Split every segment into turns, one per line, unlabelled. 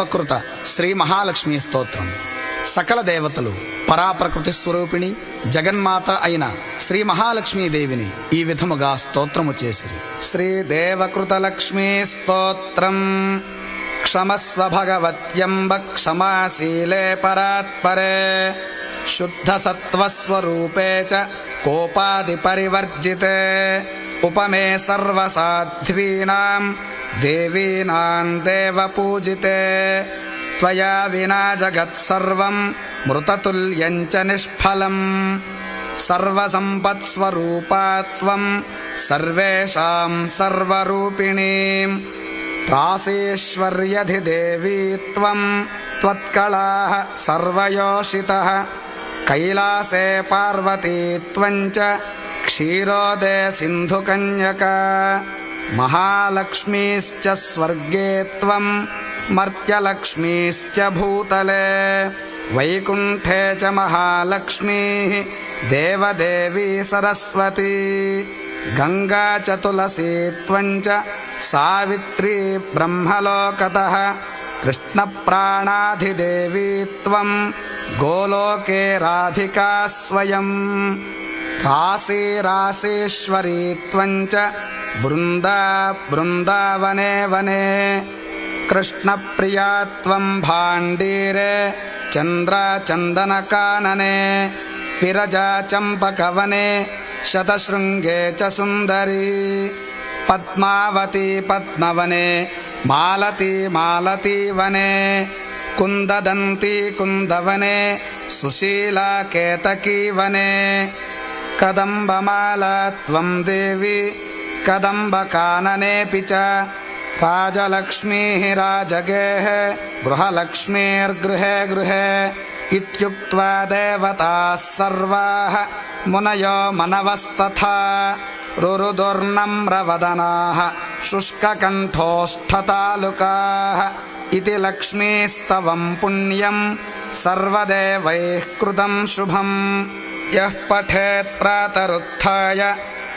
దేవకృత శ్రీ మహాలక్ష్మి స్తోత్రం. సకల దేవతలు పరాప్రకృతి స్వరూపిణి జగన్మాత అయిన శ్రీ మహాలక్ష్మీదేవిని ఈ విధముగా స్తోత్రము చేసిరి. శ్రీ దేవకృత లక్ష్మీ స్తోత్రం. క్షమస్వ భగవత్యంబ క్షమాశీలే పరాత్పరే. శుద్ధ సత్వస్వరూపే చ కోపాది పరివర్జితే. ఉపమే సర్వసాధ్వీనాం देवीनां देवपूजिते त्वया विना जगत्सर्वं मृततुल्यं च निष्फलम् सर्वसम्पत्स्वरूपा त्वं सर्वेषां सर्वरूपिणीं रासेश्वर्यधिदेवी त्वं त्वत्कलाः सर्वयोषितः कैलासे पार्वती त्वं च क्षीरोदे सिन्धुकन्यका महालक्ष्मीश्च स्वर्गे त्वं मर्त्यलक्ष्मीश्च भूतले वैकुण्ठे च महालक्ष्मीः देवदेवी सरस्वती गङ्गा च तुलसी त्वं च सावित्री ब्रह्मलोकतः कृष्णप्राणाधिदेवी त्वं गोलोके राधिका स्वयम् राशि राशेश्वरी त्वं च बृन्दा बृन्दावने वने कृष्णप्रिया त्वं भाण्डीरे चन्द्रचन्दनकानने विरजा चम्पकवने शतशृङ्गे च सुन्दरी पद्मावती पद्मवने मालती मालती वने कुन्ददन्ती कुन्दवने सुशीला केतकी वने कदम्बमाला त्वं देवी कदम्बकाननेऽपि च राजलक्ष्मीः राजगेः गृहलक्ष्मीर्गृहे गृहे इत्युक्त्वा देवताः सर्वाः मुनयो मनवस्तथा रुरुदुर्नम्रवदनाः शुष्ककण्ठोष्ठतालुकाः इति लक्ष्मीस्तवं पुण्यं सर्वदेवैः कृतं शुभम् यः पठेत् प्रातरुत्थाय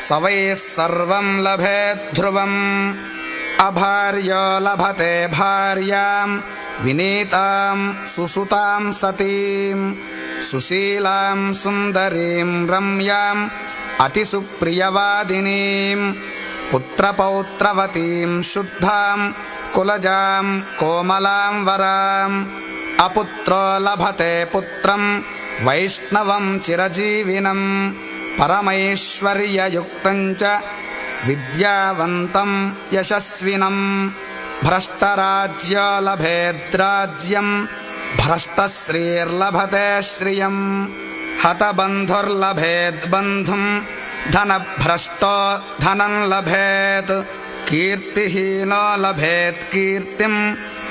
स वै सर्वं लभेत् ध्रुवम् अभार्यो लभते भार्यां विनीतां सुसुतां सतीं सुशीलां सुन्दरीं रम्याम् अतिसुप्रियवादिनीं पुत्रपौत्रवतीं शुद्धां कुलजां कोमलां वराम् अपुत्रो लभते पुत्रं वैष्णवं चिरजीविनं परमैश्वर्ययुक्तं च विद्यावन्तं यशस्विनं भ्रष्टराज्यो लभेद्राज्यं भ्रष्टश्रीर्लभते श्रियम् हतबन्धुर्लभेद्बन्धुं धनभ्रष्टो धनं लभेत् कीर्तिहीनो लभेत् कीर्तिं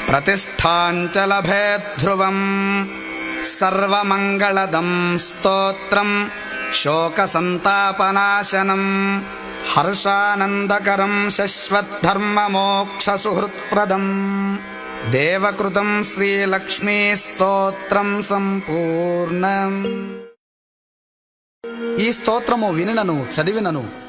प्रतिष्ठां च लभेत् ध्रुवम् सर्वमङ्गलदं स्तोत्रं शोकसन्तापनाशनं हर्षानन्दकरं शश्वद्धर्ममोक्षसुहृत्प्रदम् దేవకృతం శ్రీలక్ష్మీ స్తోత్రం సంపూర్ణం ఈ స్తోత్రము వినినను చదివినను